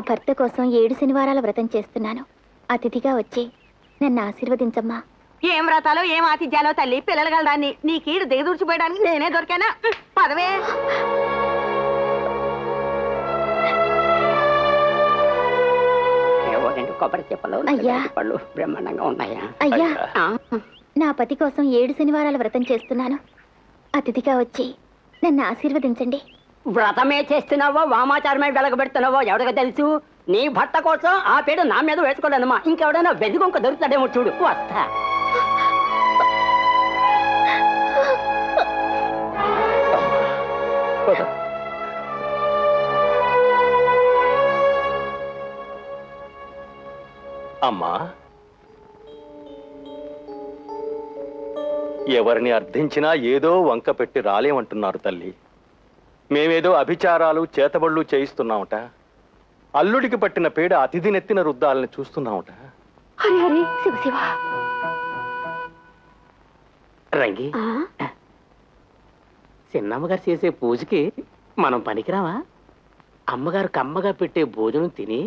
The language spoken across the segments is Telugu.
భర్త కోసం ఏడు శనివారాల వ్రతం చేస్తున్నాను. అతిథిగా వచ్చి నన్ను ఆశీర్వదించమ్మా. ఏం వ్రతాలో ఏం ఆతిథ్యాలో తల్లి పిల్లలు గలదాన్ని నీ కీడు దిగదూర్చిపోయడానికి నేనే దొరికానా? పదవే. కొబ్బరి చెప్పలు అయ్యా. పళ్ళు బ్రహ్మాండంగా ఉన్నాయా? అయ్యా. ఆ, నా పతి కోసం ఏడు శనివారాల వ్రతం చేస్తున్నాను. అతిథిగా వచ్చి నన్ను ఆశీర్వదించండి. వ్రతమే చేస్తున్నావో వామాచారమే వెలగబెడుతున్నావో ఎవరికి తెలుసు? నీ భర్త కోసం ఆ పేరు నా మీద వేసుకోలేనమ్మా ఇంకెవడైనా వెదిగొంక దొరుకుతాడేమో చూడు. వస్తా. అమ్మా. ఎవరిని అర్థించినా ఏదో వంక పెట్టి రాలేమంటున్నారు తల్లి. మేమేదో అభిచారాలు చేతబళ్ళు చేయిస్తున్నామట అల్లుడికి పట్టిన పీడ అతిథి నెత్తిన రుద్దాలని చూస్తున్నామట హరి హరి శివ శివ. రంగి. ఆ? చిన్నమ్మగారు చేసే పూజకి మనం పనికిరావా? అమ్మగారు కమ్మగా పెట్టే భోజనం తిని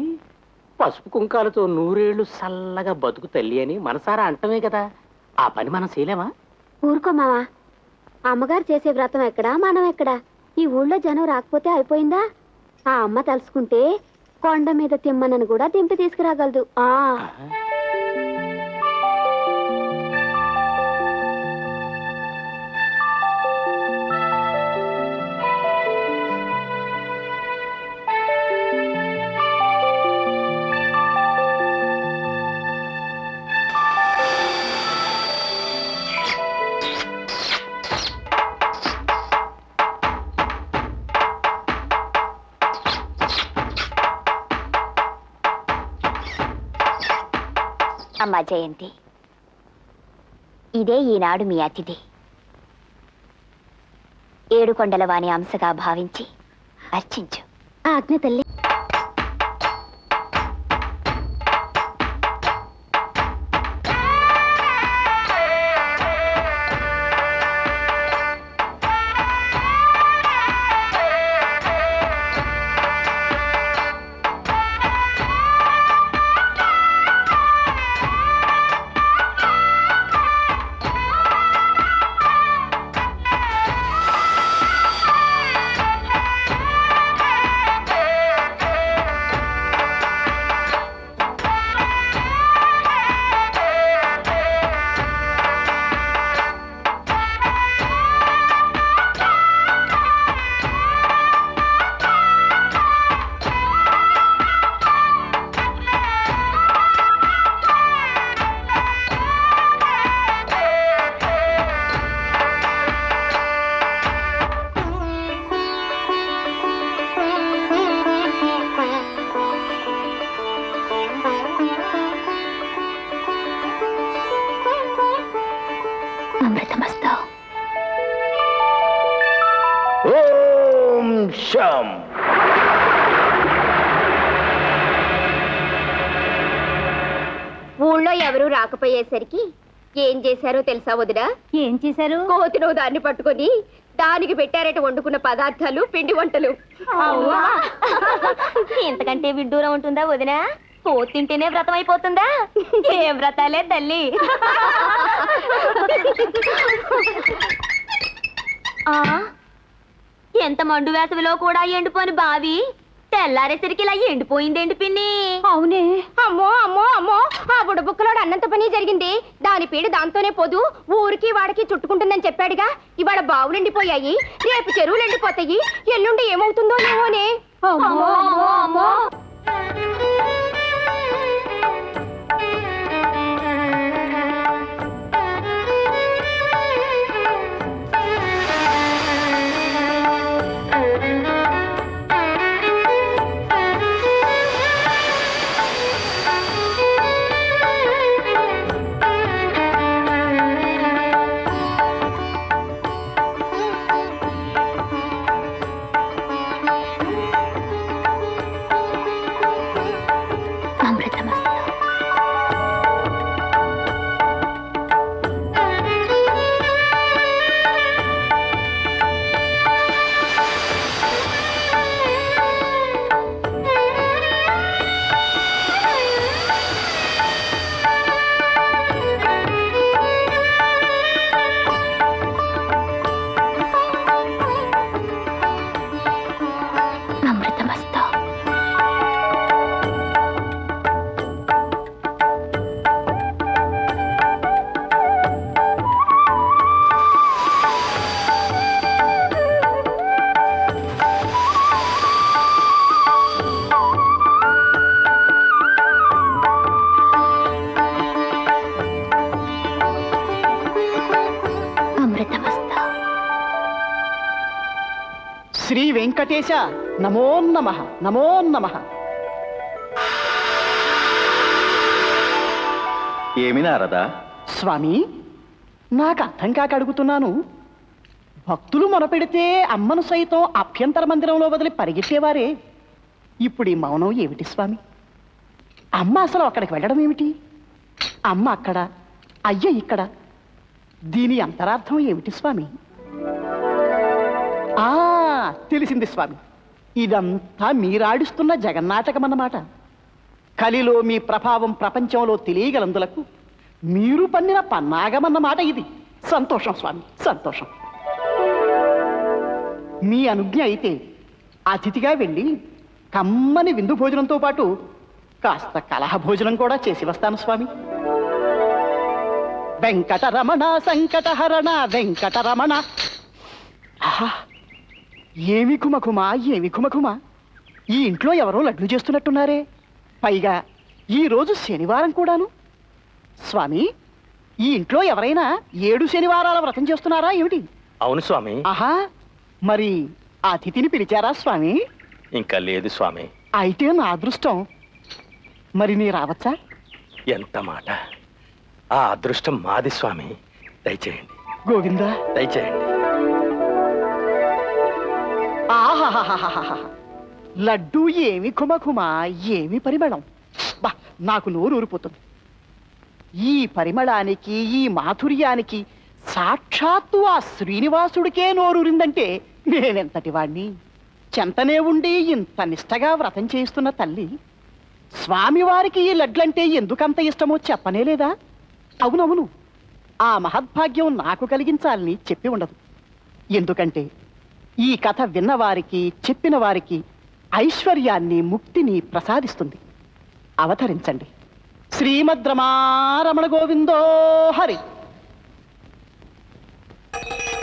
పసుపు కుంకాలతో నూరేళ్ళు చల్లగా బతుకు తల్లి అని మనసారా అంటమే కదా. ఆ పని మనం చేయలేమా? ఊరుకో మావా. అమ్మగారు చేసే వ్రతం ఎక్కడా మనం ఎక్కడా? ఈ ఊళ్ళో జనం రాకపోతే అయిపోయిందా? ఆ అమ్మ తలుసుకుంటే కొండ మీద తిమ్మనని కూడా దింపి తీసుకురాగలదు. ఆ. అమ్మా జయంతి. ఇదే ఈనాడు మీ అతిథి. ఏడుకొండల వాణి అంశగా భావించి అర్చించు. ఆజ్ఞ తల్లి. శం ఊళ్ళో ఎవరు రాకపోయేసరికి ఏం చేశారో తెలుసా వదినా? ఏం చేశారు? కోతిలో దాన్ని పట్టుకొని దానికి పెట్టారట వండుకున్న పదార్థాలు పిండి వంటలు. ఇంతకంటే విడ్డూరం ఉంటుందా వదినా? పో తింటేనే వ్రతం అయిపోతుందా ఏ వ్రతాలే తల్లి! ఎంత మండు వేసవిలో కూడా ఎండిపోని బావి? తెల్లారేసరికి ఇలా ఎండిపోయిందేంటి పిన్ని? అవునే. అమ్మో అమ్మో అమ్మో. ఆ బుడబుక్కలోడు అన్నంత పని జరిగింది. దాని పీడ దాంతోనే పోదు ఊరికి వాడికి చుట్టుకుంటుందని చెప్పాడుగా. ఇవాళ బావులు ఎండిపోయాయి. రేపు చెరువులు ఎండిపోతాయి. ఎల్లుండి ఏమవుతుందో ఏమోనే అమ్మో, అమ్మో, అమ్మో. శ్రీ వెంకటేశ నమో నమ నమో నమ ఏమి నారదా? స్వామి నాకు అర్థం కాక అడుగుతున్నాను. భక్తులు మొరపెడితే అమ్మను సైతం అభ్యంతర మందిరంలో వదిలి పరిగెట్టేవారే ఇప్పుడు ఈ మౌనం ఏమిటి స్వామి? అమ్మ అసలు అక్కడికి వెళ్ళడం ఏమిటి? అమ్మ అక్కడ అయ్య ఇక్కడ. దీని అంతరార్థం ఏమిటి స్వామి? ఆ తెలిసింది స్వామి. ఇదంతా మీరాడిస్తున్న జగన్నాటకం అన్నమాట కలిలో మీ ప్రభావం ప్రపంచంలో తెలియగలందులకు మీరు పన్నిన పన్నాగమన్నమాట ఇది. సంతోషం స్వామి సంతోషం. మీ అనుజ్ఞ అయితే అతిథిగా వెళ్ళి కమ్మని విందు భోజనంతో పాటు కాస్త కలహ భోజనం కూడా చేసి వస్తాను స్వామి. వెంకటరమణ సంకటహరణ వెంకటరమణ. ఆహా! ఏమి కుమకుమా ఏమి కుమకుమా? ఈ ఇంట్లో ఎవరో లడ్లు చేస్తున్నట్టున్నారే. పైగా ఈ రోజు శనివారం కూడాను. స్వామి ఈ ఇంట్లో ఎవరైనా ఏడు శనివారాల వ్రతం చేస్తున్నారా ఏమిటి? అవును స్వామి. ఆహా మరి ఆ అతిథిని పిలిచారా స్వామి? ఇంకా లేదు స్వామి. అయితే నా అదృష్టం. మరి నీ రావచ్చా? ఎంత మాట. ఆ అదృష్టం మాది స్వామి. దయచేయండి. గోవిందా. దయచేయండి. లడ్డూ ఏమి కుమకుమ ఏమి పరిమళం. బా నాకు నోరు ఊరిపోతుంది. ఈ పరిమళానికి ఈ మాధుర్యానికి సాక్షాత్తు ఆ శ్రీనివాసుడికే నోరూరిందంటే నేనెంతటి వాణ్ణి? చెంతనే ఉండి ఇంత నిష్టగా వ్రతం చేయిస్తున్న తల్లి స్వామివారికి ఈ లడ్లంటే ఎందుకంత ఇష్టమో చెప్పనే లేదా? అవునవును. ఆ మహద్భాగ్యం నాకు కలిగించాలని చెప్పి ఉండదు. ఎందుకంటే ఈ కథ విన్నవారికి చెప్పిన వారికి ఐశ్వర్యాన్ని ముక్తిని ప్రసాదిస్తుంది. అవతరించండి. శ్రీమద్రమారమణ గోవిందో హరి!